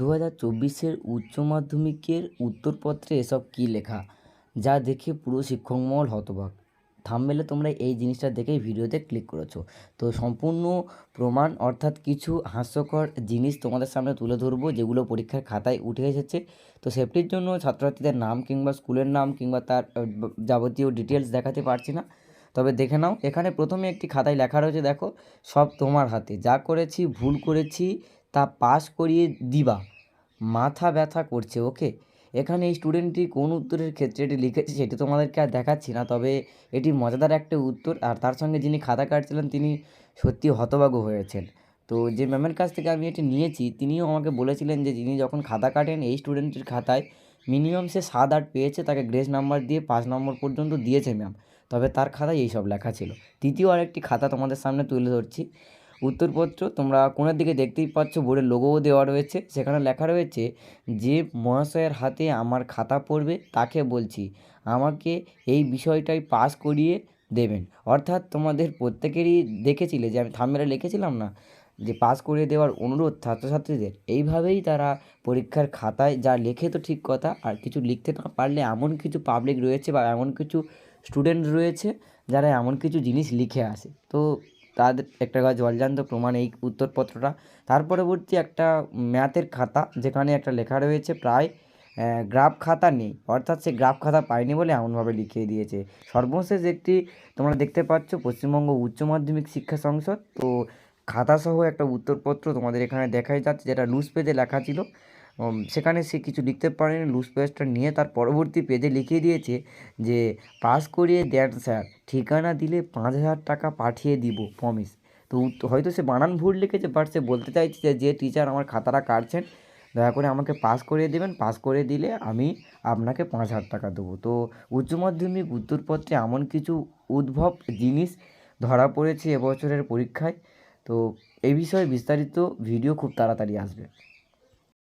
দু হাজার চব্বিশের উচ্চ মাধ্যমিকের উত্তরপত্রে এসব কী লেখা? যা দেখে পুরো শিক্ষক মহল হতবাক। থাম্বনেলে তোমরা এই জিনিসটা দেখেই ভিডিওতে ক্লিক করেছ। তো সম্পূর্ণ প্রমাণ অর্থাৎ কিছু হাস্যকর জিনিস তোমাদের সামনে তুলে ধরবো, যেগুলো পরীক্ষার খাতায় উঠে এসেছে। তো সেফটির জন্য ছাত্রছাত্রীদের নাম কিংবা স্কুলের নাম কিংবা তার যাবতীয় ডিটেলস দেখাতে পারছি না। তবে দেখে নাও, এখানে প্রথমে একটি খাতায় লেখা রয়েছে, দেখো, সব তোমার হাতে। যা করেছি, ভুল করেছি, তা পাস করিয়ে দিবা। মাথা ব্যথা করছে, ওকে? এখানে এই স্টুডেন্টটি কোন উত্তরের ক্ষেত্রে এটি লিখেছে সেটি তোমাদেরকে আর দেখাচ্ছি না, তবে এটি মজাদার একটা উত্তর। আর তার সঙ্গে যিনি খাতা কাটছিলেন, তিনি সত্যি হতবাগ হয়েছেন। তো যে ম্যামের কাছ থেকে আমি এটি নিয়েছি, তিনিও আমাকে বলেছিলেন যে যিনি যখন খাতা কাটেন, এই স্টুডেন্টের খাতায় মিনিমাম সে সাত আট পেয়েছে, তাকে গ্রেস নাম্বার দিয়ে পাঁচ নম্বর পর্যন্ত দিয়েছে ম্যাম। তবে তার খাতায় এইসব লেখা ছিল। তৃতীয় আরেকটি খাতা তোমাদের সামনে তুলে ধরছি। উত্তরপত্র তোমরা কোণের দিকে দেখতেই পাচ্ছ বোর্ডে লোগোও দেওয়া রয়েছে। সেখানে লেখা রয়েছে, যে মহাশয়ের হাতে আমার খাতা পড়বে, তাকে বলছি, আমাকে এই বিষয়টাই পাস করিয়ে দেবেন। অর্থাৎ তোমাদের প্রত্যেকেরই দেখেছিলে, যে আমি থাম্বনেলে লিখেছিলাম না, যে পাস করিয়ে দেওয়ার অনুরোধ ছাত্রছাত্রীদের। এইভাবেই তারা পরীক্ষার খাতায় যা লেখে তো ঠিক কথা, আর কিছু লিখতে না পারলে এমন কিছু পাবলিক রয়েছে বা এমন কিছু স্টুডেন্ট রয়েছে, যারা এমন কিছু জিনিস লিখে আসে। তো তাদের একটা জলজান্ত প্রমাণ এই উত্তরপত্রটা। তার পরবর্তী একটা ম্যাথের খাতা, যেখানে একটা লেখা রয়েছে প্রায় গ্রাফ খাতা নেই। অর্থাৎ সে গ্রাফ খাতা পায়নি বলে এমনভাবে লিখিয়ে দিয়েছে। সর্বশেষ একটি তোমরা দেখতে পাচ্ছ, পশ্চিমবঙ্গ উচ্চ মাধ্যমিক শিক্ষা সংসদ। তো খাতাসহ একটা উত্তরপত্র তোমাদের এখানে দেখাই যাচ্ছে, যেটা লুজ পেজে লেখা ছিল। সেখানে সে কিছু লিখতে পারেনি লুজ পেজটা নিয়ে তার পরবর্তী পেজে লিখিয়ে দিয়েছে যে পাস করিয়ে দেন স্যার ঠিকানা দিলে পাঁচ হাজার টাকা পাঠিয়ে দিব প্রমিস তো হয়তো সে বানান ভুল লিখেছে বাট সে বলতে চাইছে যে যে টিচার আমার খাতাটা কাটছেন, দয়া করে আমাকে পাস করিয়ে দেবেন। পাস করে দিলে আমি আপনাকে পাঁচ হাজার টাকা দেবো। তো উচ্চ মাধ্যমিক উত্তরপত্রে এমন কিছু উদ্ভব জিনিস ধরা পড়েছে এবছরের পরীক্ষায়। তো এই বিষয়ে বিস্তারিত ভিডিও খুব তাড়াতাড়ি আসবে।